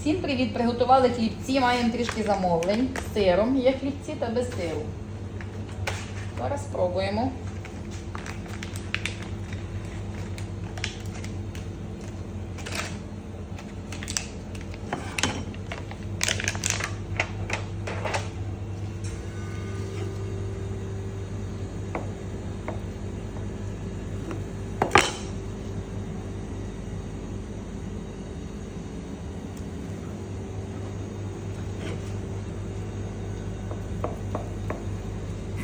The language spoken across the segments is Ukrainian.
Всім привіт! Приготували хлібці, маємо трішки замовлень з сиром. Є хлібці та без сиру. Зараз спробуємо.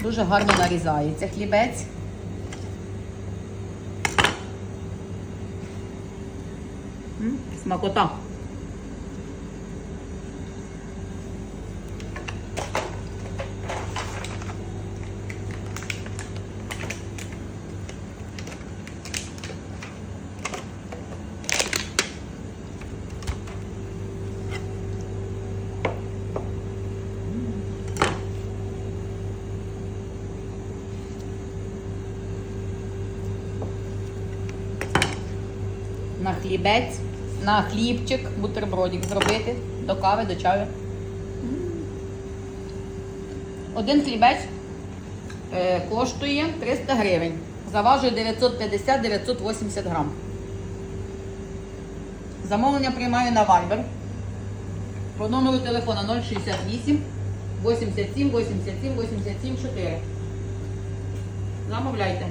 Дуже гарно нарізається хлібець. Смакота. На хлібець, на хлібчик, бутербродик зробити до кави, до чаю. Один хлібець е, коштує 300 гривень. Заважує 950-980 грам. Замовлення приймаю на Viber. По номеру телефона 068 87 87 87 4. Замовляйте.